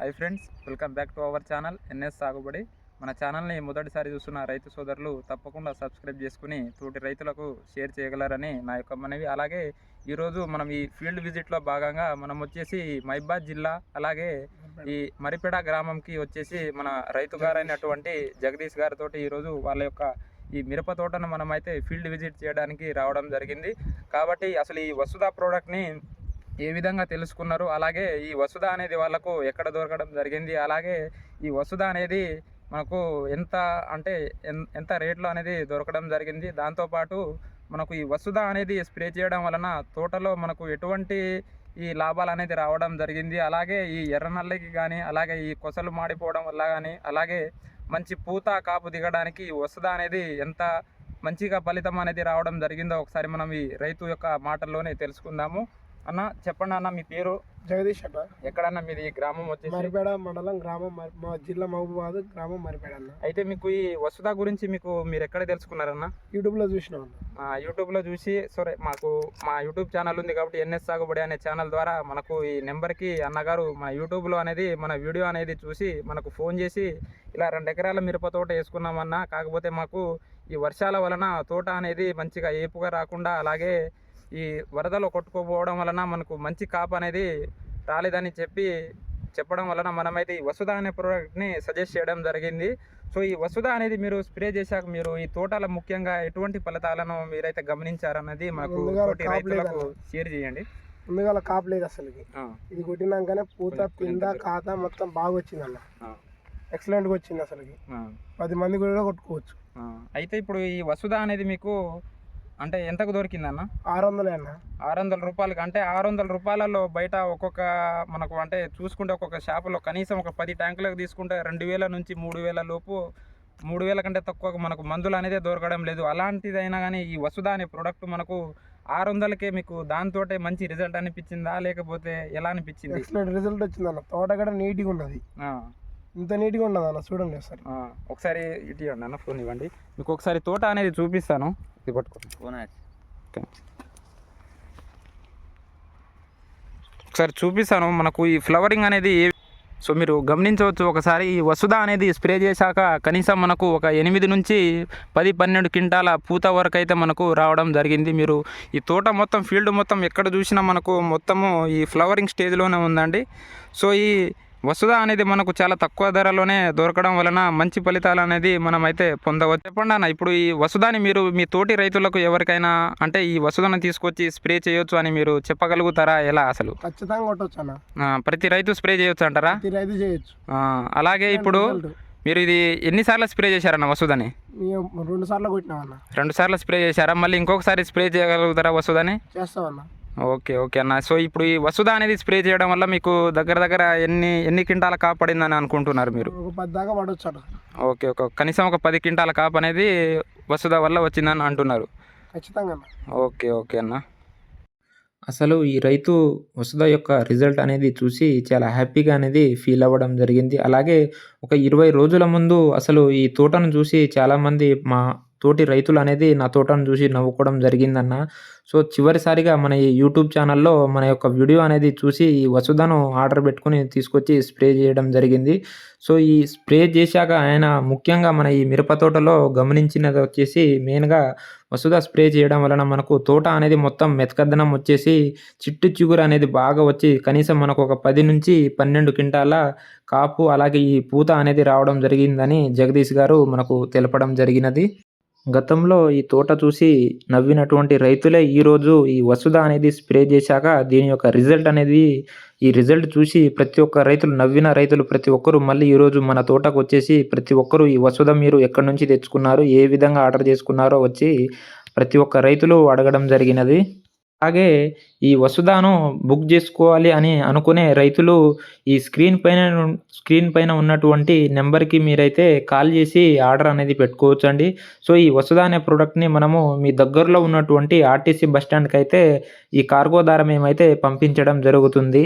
Hi friends welcome back to our channel NS Sagubadi. మన ఛానల్ని మొదటిసారి చూస్తున్న రైతు సోదరులు తప్పకుండా సబ్స్క్రైబ్ చేసుకుని తోటి రైతులకు షేర్ చేయగలరని నా యొక్క మనవి. అలాగే ఈరోజు మనం ఈ ఫీల్డ్ విజిట్లో భాగంగా మనం వచ్చేసి మైబాద్ జిల్లా అలాగే ఈ మరిపేడ గ్రామంకి వచ్చేసి మన రైతు గారైనటువంటి జగదీష్ గారితో ఈరోజు వాళ్ళ యొక్క ఈ మిరప తోటను మనమైతే ఫీల్డ్ విజిట్ చేయడానికి రావడం జరిగింది. కాబట్టి అసలు ఈ వసుధ ప్రోడక్ట్ని ఏ విధంగా తెలుసుకున్నారు? అలాగే ఈ వసుధ అనేది వాళ్ళకు ఎక్కడ దొరకడం జరిగింది? అలాగే ఈ వసుధ అనేది మనకు ఎంత అంటే ఎంత రేట్లో అనేది దొరకడం జరిగింది? దాంతోపాటు మనకు ఈ వసుధ అనేది స్ప్రే చేయడం వలన తోటలో మనకు ఎటువంటి ఈ లాభాలు అనేది రావడం జరిగింది? అలాగే ఈ ఎర్రనల్లకి కానీ అలాగే ఈ కొసలు మాడిపోవడం వల్ల కానీ అలాగే మంచి పూత కాపు దిగడానికి ఈ వసుధ అనేది ఎంత మంచిగా ఫలితం అనేది రావడం జరిగిందో ఒకసారి మనం ఈ రైతు యొక్క మాటల్లోనే తెలుసుకుందాము. అన్న చెప్పండి అన్న మీ పేరు? జగదీష్ అన్న. ఎక్కడన్నా మీది గ్రామం వచ్చేసి? మరిపేడ మండలం గ్రామం మా జిల్లా మహబూబాద్ గ్రామం మరిపేడ అన్న. అయితే మీకు ఈ వసుధ గురించి మీకు మీరు ఎక్కడ తెలుసుకున్నారన్న? యూట్యూబ్లో చూసినాం అన్న. ఆ, యూట్యూబ్లో చూసి సరే మాకు మా యూట్యూబ్ ఛానల్ ఉంది కాబట్టి ఎన్ఎస్ సాగుబడి అనే ఛానల్ ద్వారా మనకు ఈ నెంబర్కి అన్నగారు మన యూట్యూబ్లో అనేది మన వీడియో అనేది చూసి మనకు ఫోన్ చేసి ఇలా రెండు ఎకరాల మిరప తోట వేసుకున్నామన్నా కాకపోతే మాకు ఈ వర్షాల వలన తోట అనేది మంచిగా ఏపుగా రాకుండా అలాగే ఈ వరదలో కొట్టుకోపోవడం వలన మనకు మంచి కాపు అనేది రాలేదని చెప్పి చెప్పడం వలన మనమైతే ఈ వసుధ అనే ప్రోడక్ట్ని సజెస్ట్ చేయడం జరిగింది. సో ఈ వసుధ అనేది మీరు స్ప్రే చేశాక మీరు ఈ తోటల ముఖ్యంగా ఎటువంటి ఫలితాలను మీరైతే గమనించారన్నది కాపు రైతులకు. షేర్ చేయండి. ముందుగా కాపు లేదు అసలుకి. ఆ, ఇది కొట్టినాకనే పూత పింద కొంచెం ఖాతా మొత్తం బాగా వచ్చింది అన్న ఆ, ఎక్సలెంట్గా వచ్చింది అసలుకి. ఆ, పది మంది కూడా కొట్టుకోవచ్చు. అయితే ఇప్పుడు ఈ వసుధ అనేది మీకు అంటే ఎంతకు దొరికిందన్న? ఆరు వందలే అన్న. ఆరు వందల రూపాయలకి. అంటే ఆరు వందల రూపాయలలో బయట ఒక్కొక్క మనకు అంటే చూసుకుంటే ఒక్కొక్క షాపులో కనీసం ఒక పది ట్యాంకులకు తీసుకుంటే రెండు వేల నుంచి మూడు వేల లోపు మూడు వేల కంటే తక్కువ మనకు మందులు అనేది దొరకడం లేదు. అలాంటిదైనా కానీ ఈ వసుధ అనే ప్రోడక్ట్ మనకు ఆరు వందలకే మీకు దాంతో మంచి రిజల్ట్ అనిపించిందా? లేకపోతే ఎలా అనిపించింది? రిజల్ట్ వచ్చింది అన్న తోట కూడా నీట్గా ఉన్నది. ఇంత నీట్గా ఉన్నది అన్న చూడండి ఒకసారి. ఆ, ఒకసారి ఇటు ఇవ్వండి అన్న ఫోన్ ఇవ్వండి. మీకు ఒకసారి తోట అనేది చూపిస్తాను. ఇది పట్టుకోండి ఓకే. ఒకసారి చూపిస్తాను మనకు ఈ ఫ్లవరింగ్ అనేది సో మీరు గమనించవచ్చు ఒకసారి ఈ వసుధ అనేది స్ప్రే చేశాక కనీసం మనకు ఒక ఎనిమిది నుంచి పది పన్నెండు క్వింటాల పూత వరకు అయితే మనకు రావడం జరిగింది. మీరు ఈ తోట మొత్తం ఫీల్డ్ మొత్తం ఎక్కడ చూసినా మనకు మొత్తము ఈ ఫ్లవరింగ్ స్టేజ్లోనే ఉందండి. సో ఈ వసుధ అనేది మనకు చాలా తక్కువ ధరలోనే దొరకడం వలన మంచి ఫలితాలు అనేది మనం అయితే పొందవచ్చు. చెప్పండి అన్న ఇప్పుడు ఈ వసుధాని మీరు మీ తోటి రైతులకు ఎవరికైనా అంటే ఈ వసుధను తీసుకొచ్చి స్ప్రే చేయొచ్చు అని మీరు చెప్పగలుగుతారా? ఎలా అసలు? ఖచ్చితంగా అన్న. ప్రతి రైతు స్ప్రే చేయొచ్చు అంటారా? రైతు చేయొచ్చు. అలాగే ఇప్పుడు. మీరు ఇది ఎన్నిసార్లు స్ప్రే చేశారన్న వసుదని మేము రెండు సార్లు కొట్టినాం రెండు సార్లు స్ప్రే చేశారా? మళ్ళీ ఇంకొకసారి స్ప్రే చేయగలుగుతారా వసుదని చేస్తాం అన్న. ఓకే ఓకే అన్న. సో ఇప్పుడు ఈ వసుధ అనేది స్ప్రే చేయడం వల్ల మీకు దగ్గర దగ్గర ఎన్ని ఎన్ని క్వింటాల కాపాడిందని అనుకుంటున్నారు మీరు? ఒక పది దాకా పడవచ్చు అన్న. ఓకే ఓకే కనీసం ఒక పది క్వింటాల కాపు అనేది వసుధ వల్ల వచ్చిందని అంటున్నారు. ఖచ్చితంగా ఓకే ఓకే అన్న. అసలు ఈ రైతు వసుధ యొక్క రిజల్ట్ అనేది చూసి చాలా హ్యాపీగా అనేది ఫీల్ అవ్వడం జరిగింది. అలాగే ఒక ఇరవై రోజుల ముందు అసలు ఈ తోటను చూసి చాలామంది మా తోటి రైతులు అనేది నా తోటను చూసి నవ్వుకోవడం జరిగిందన్న. సో చివరిసారిగా మన ఈ యూట్యూబ్ ఛానల్లో మన యొక్క వీడియో అనేది చూసి ఈ వసుధను ఆర్డర్ పెట్టుకుని తీసుకొచ్చి స్ప్రే చేయడం జరిగింది. సో ఈ స్ప్రే చేశాక ఆయన ముఖ్యంగా మన ఈ మిరప తోటలో గమనించినది వచ్చేసి మెయిన్గా వసుధ స్ప్రే చేయడం వలన మనకు తోట అనేది మొత్తం మెతకద్దనం వచ్చేసి చిట్టు చిగురు అనేది బాగా వచ్చి కనీసం మనకు ఒక పది నుంచి పన్నెండు క్వింటాల కాపు అలాగే ఈ పూత అనేది రావడం జరిగిందని జగదీష్ గారు మనకు తెలపడం జరిగినది. గతంలో ఈ తోట చూసి నవ్వినటువంటి రైతులే ఈరోజు ఈ వసుధ అనేది స్ప్రే చేశాక దీని యొక్క రిజల్ట్ అనేది ఈ రిజల్ట్ చూసి ప్రతి ఒక్క రైతులు నవ్విన రైతులు ప్రతి ఒక్కరు మళ్ళీ ఈరోజు మన తోటకు వచ్చేసి ప్రతి ఒక్కరు ఈ వసుధ మీరు ఎక్కడి నుంచి తెచ్చుకున్నారు ఏ విధంగా ఆర్డర్ చేసుకున్నారో వచ్చి ప్రతి ఒక్క రైతులు అడగడం జరిగినది. అలాగే ఈ వసుధాను బుక్ చేసుకోవాలి అని అనుకునే రైతులు ఈ స్క్రీన్ పైన స్క్రీన్ పైన ఉన్నటువంటి నెంబర్కి మీరైతే కాల్ చేసి ఆర్డర్ అనేది పెట్టుకోవచ్చు అండి సో ఈ వసుధ అనే ప్రోడక్ట్ని మనము మీ దగ్గరలో ఉన్నటువంటి ఆర్టీసీ బస్ స్టాండ్కి అయితే ఈ కార్గో ద్వారా మేమైతే పంపించడం జరుగుతుంది.